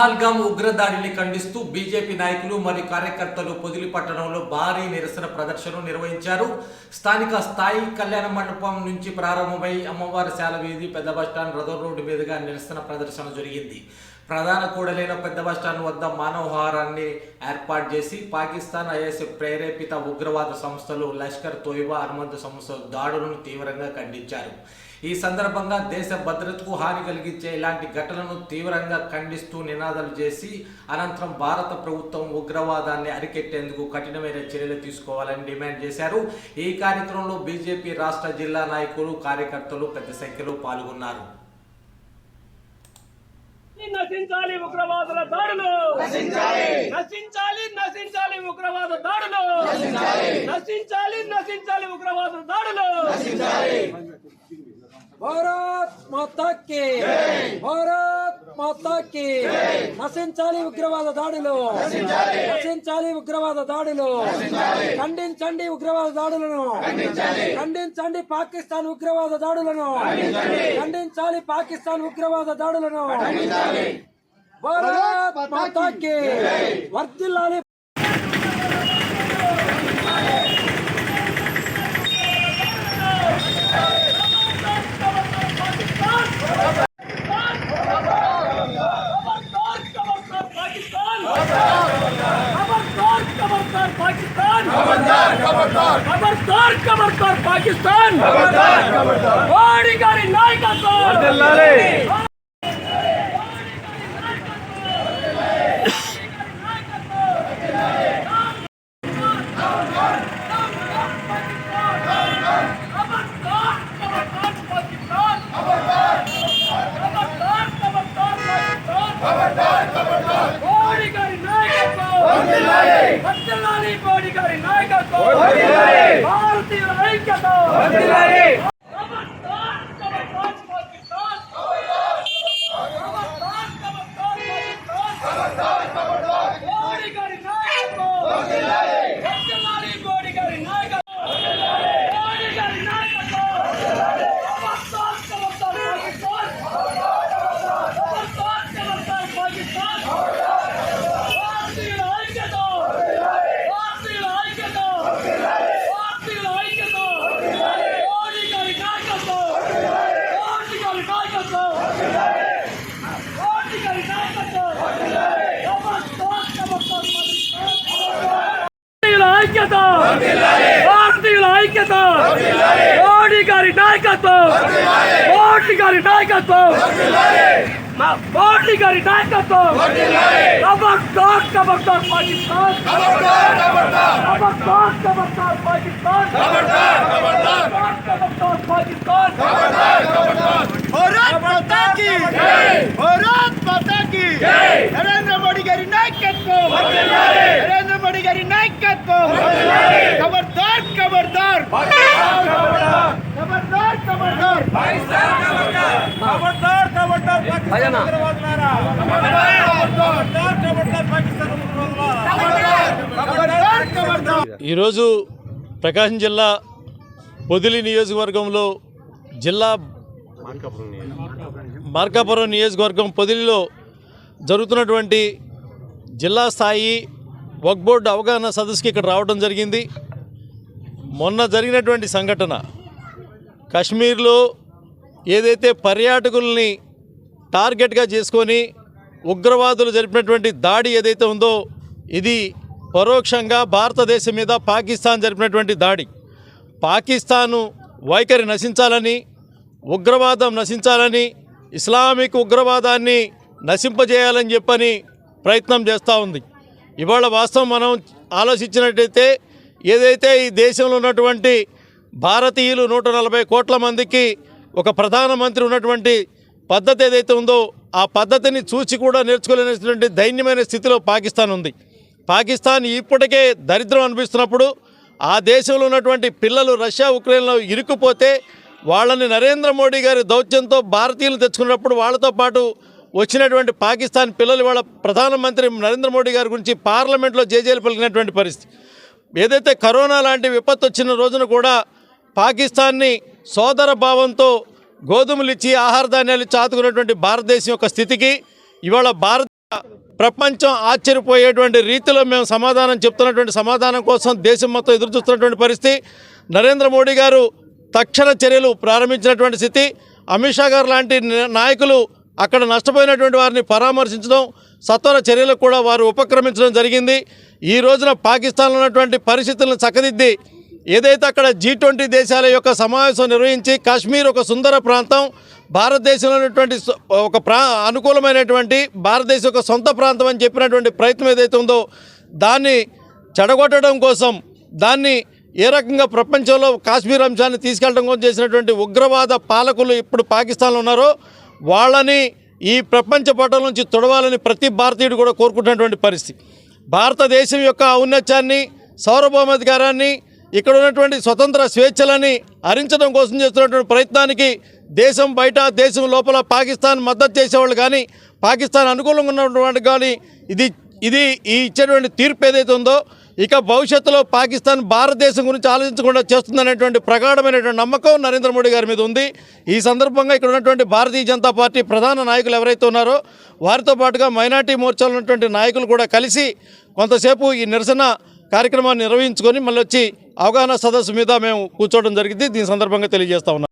Pahalgam ఉగ్రదాడిని ఖండిస్తూ BJP నాయకులు మరియు కార్యకర్తలు పొదిలి పట్టణంలో భారీ నిరసన ప్రదర్శన నిర్వహించారు. స్థానిక స్థాయి కళ్యాణ మండపం నుంచి ప్రారంభమై అమ్మవారి శాల వీధి పెద్ద బస్టాండ్ రథం రోడ్డు మీదుగా నిరసన ప్రదర్శన జరిగింది. ప్రధాన కూడలైన పెద్ద బస్టాండ్ వద్ద మానవహారాన్ని ఏర్పాటు చేసి పాకిస్తాన్ ఐఎస్ ప్రేరేపిత ఉగ్రవాద సంస్థలు లష్కర్ తోయిబా అనుబంధ సంస్థలు దాడులను తీవ్రంగా ఖండించారు. ఈ సందర్భంగా దేశ భద్రతకు హాని కలిగించే ఇలాంటి ఘటనలను తీవ్రంగా ఖండిస్తూ నినాదాలు చేసి అనంతరం భారత ప్రభుత్వం ఉగ్రవాదాన్ని అరికెట్టేందుకు కఠినమైన చర్యలు తీసుకోవాలని డిమాండ్ చేశారు. ఈ కార్యక్రమంలో బీజేపీ రాష్ట్ర జిల్లా నాయకులు కార్యకర్తలు పెద్ద సంఖ్యలో పాల్గొన్నారు. నశించాలి ఉగ్రవాదుల దాడులు! నశించాలి! నశించాలి ఉగ్రవాద దాడులు! నశించాలి! నశించాలి ఉగ్రవాద దాడులు! భారత్ మాతా కి భారత్ మాతా కి నశించాలి ఉగ్రవాద దాడులు. నశించాలి. ఉగ్రవాద దాడులు. ఖండించండి ఉగ్రవాద దాడులను. ఖండించండి. పాకిస్తాన్ ఉగ్రవాద దాడులను. ఖండించాలి పాకిస్తాన్ ఉగ్రవాద దాడులను. భారత్ మాతా కి వర్ధిల్లాలి పాకిస్తాన్ ఖబర్దార్ పాకిస్తాన్ ఖబర్దార్ ఖబర్దార్ పాకిస్తాన్ మోడీ గారి నాయకత్వం మోడీ గారి నాయకత్వం వర్ధిల్లాలి మోడీ గారి నాయకత్వం భారతీయుల ఐక్యత ఖబర్దార్, ఖబర్దార్ పాకిస్తాన్. ఖబర్దార్, ఖబర్దార్ పాకిస్తాన్. మోడీ గారి నాయకత్వం వర్ధిల్లాలి మోడీ గారి నాయకత్వం మోడీ గారి నాయకత్వం ఖబర్దార్, ఖబర్దార్ పాకిస్తాన్. ఖబర్దార్, ఖబర్దార్ పాకిస్తాన్. భారతీయుల ఐక్యత భారతీయుల ఐక్యత భారతీయుల ఐక్యత మోడీ గారి నాయకత్వం మోడీ గారి నాయకత్వం మోడీ గారి నాయకత్వం భారతీయుల ఐక్యత భారతీయుల ఐక్యత మోడీ గారి నాయకత్వం మోడీ గారి నాయకత్వం మా- మోడీ గారి నాయకత్వం ఖబర్దార్ ఖబర్దార్ పాకిస్తాన్ ఖబర్దార్ ఖబర్దార్ పాకిస్తాన్ ఖబర్దార్ ఖబర్దార్ పాకిస్తాన్ భారత్ మాతా కి భారత్ మాతా కి నరేంద్ర మోడీ గారి నాయకత్వం నరేంద్ర మోడీ గారి నాయకత్వం ఖబర్దార్ ఖబర్దార్ ఖబర్దార్ ఖబర్దార్ ఖబర్దార్ ఖబర్దార్ భజన. ఖబర్దార్ ఖబర్దార్ పాకిస్తాన్ ఖబర్దార్ ఖబర్దార్ ఈరోజు ప్రకాశం జిల్లా పొదిలి నియోజకవర్గంలో జిల్లా మార్కాపురం నియోజకవర్గం పొదిలిలో జరుగుతున్నటువంటి జిల్లా స్థాయి వక్ బోర్డు అవగాహన సదస్సుకి ఇక్కడ రావడం జరిగింది. మొన్న జరిగినటువంటి సంఘటన కశ్మీర్లో ఏదైతే పర్యాటకుల్ని టార్గెట్గా చేసుకొని ఉగ్రవాదులు జరిపినటువంటి దాడి ఏదైతే ఉందో ఇది పరోక్షంగా భారతదేశం మీద పాకిస్తాన్ జరిపినటువంటి దాడి. పాకిస్తాను వైఖరి నశించాలని ఉగ్రవాదం నశించాలని ఇస్లామిక్ ఉగ్రవాదాన్ని నశింపజేయాలని చెప్పని ప్రయత్నం చేస్తూ ఉంది. ఇవాళ వాస్తవం మనం ఆలోచించినట్టయితే ఏదైతే ఈ దేశంలో ఉన్నటువంటి భారతీయులు నూట నలభై కోట్ల మందికి ఒక ప్రధానమంత్రి ఉన్నటువంటి పద్ధతి ఏదైతే ఉందో ఆ పద్ధతిని చూసి కూడా నేర్చుకోలేనటువంటి దైన్యమైన స్థితిలో పాకిస్తాన్ ఉంది. పాకిస్తాన్ ఇప్పటికే దరిద్రం అనిపిస్తున్నప్పుడు ఆ దేశంలో ఉన్నటువంటి పిల్లలు రష్యా ఉక్రెయిన్లో ఇరుక్కుపోతే వాళ్ళని నరేంద్ర మోడీ గారి దౌత్యంతో భారతీయులు తెచ్చుకున్నప్పుడు వాళ్ళతో పాటు వచ్చినటువంటి పాకిస్తాన్ పిల్లలు వాళ్ళ ప్రధానమంత్రి నరేంద్ర మోడీ గారి గురించి పార్లమెంట్లో జేజేలు పలికినటువంటి పరిస్థితి. ఏదైతే కరోనా లాంటి విపత్తు వచ్చిన రోజున కూడా పాకిస్తాన్ని సోదర భావంతో గోధుమలు ఇచ్చి ఆహార ధాన్యాలు ఇచ్చి ఆదుకున్నటువంటి భారతదేశం యొక్క స్థితికి ఇవాళ భారత ప్రపంచం ఆశ్చర్యపోయేటువంటి రీతిలో మేము సమాధానం చెప్తున్నటువంటి సమాధానం కోసం దేశం మొత్తం ఎదురు చూస్తున్నటువంటి పరిస్థితి. నరేంద్ర మోడీ గారు తక్షణ చర్యలు ప్రారంభించినటువంటి స్థితి. అమిత్ షా గారు లాంటి నాయకులు అక్కడ నష్టపోయినటువంటి వారిని పరామర్శించడం సత్వర చర్యలకు కూడా వారు ఉపక్రమించడం జరిగింది. ఈ రోజున పాకిస్తాన్లో ఉన్నటువంటి పరిస్థితులను చక్కదిద్ది ఏదైతే అక్కడ జీ ట్వంటీ దేశాల యొక్క సమావేశం నిర్వహించి కాశ్మీర్ ఒక సుందర ప్రాంతం భారతదేశంలో ఉన్నటువంటి ఒక ప్రా అనుకూలమైనటువంటి భారతదేశం యొక్క సొంత ప్రాంతం అని చెప్పినటువంటి ప్రయత్నం ఏదైతే ఉందో దాన్ని చెడగొట్టడం కోసం దాన్ని ఏ రకంగా ప్రపంచంలో కాశ్మీర్ అంశాన్ని తీసుకెళ్ళడం కోసం చేసినటువంటి ఉగ్రవాద పాలకులు ఇప్పుడు పాకిస్తాన్లో ఉన్నారో వాళ్ళని ఈ ప్రపంచ పటం నుంచి తొడవాలని ప్రతి భారతీయుడు కూడా కోరుకుంటున్నటువంటి పరిస్థితి. భారతదేశం యొక్క ఔన్నత్యాన్ని సార్వభౌమాధికారాన్ని ఇక్కడ ఉన్నటువంటి స్వతంత్ర స్వేచ్ఛలని హరించడం కోసం చేస్తున్నటువంటి ప్రయత్నానికి దేశం బయట దేశం లోపల పాకిస్తాన్ మద్దతు చేసేవాళ్ళు కానీ పాకిస్తాన్ అనుకూలంగా ఉన్నటువంటి కానీ ఇది ఇది ఈ ఇచ్చేటువంటి తీర్పు ఏదైతే ఉందో ఇక భవిష్యత్తులో పాకిస్తాన్ భారతదేశం గురించి ఆలోచించకుండా చేస్తుందనేటువంటి ప్రగాఢమైనటువంటి నమ్మకం నరేంద్ర మోడీ గారి మీద ఉంది. ఈ సందర్భంగా ఇక్కడ ఉన్నటువంటి భారతీయ జనతా పార్టీ ప్రధాన నాయకులు ఎవరైతే ఉన్నారో వారితో పాటుగా మైనార్టీ మోర్చాలో ఉన్నటువంటి నాయకులు కూడా కలిసి కొంతసేపు ఈ నిరసన కార్యక్రమాన్ని నిర్వహించుకొని మళ్ళీ వచ్చి అవగాహన సదస్సు మీద మేము కూర్చోవడం జరిగింది. దీని సందర్భంగా తెలియజేస్తా ఉన్నాం.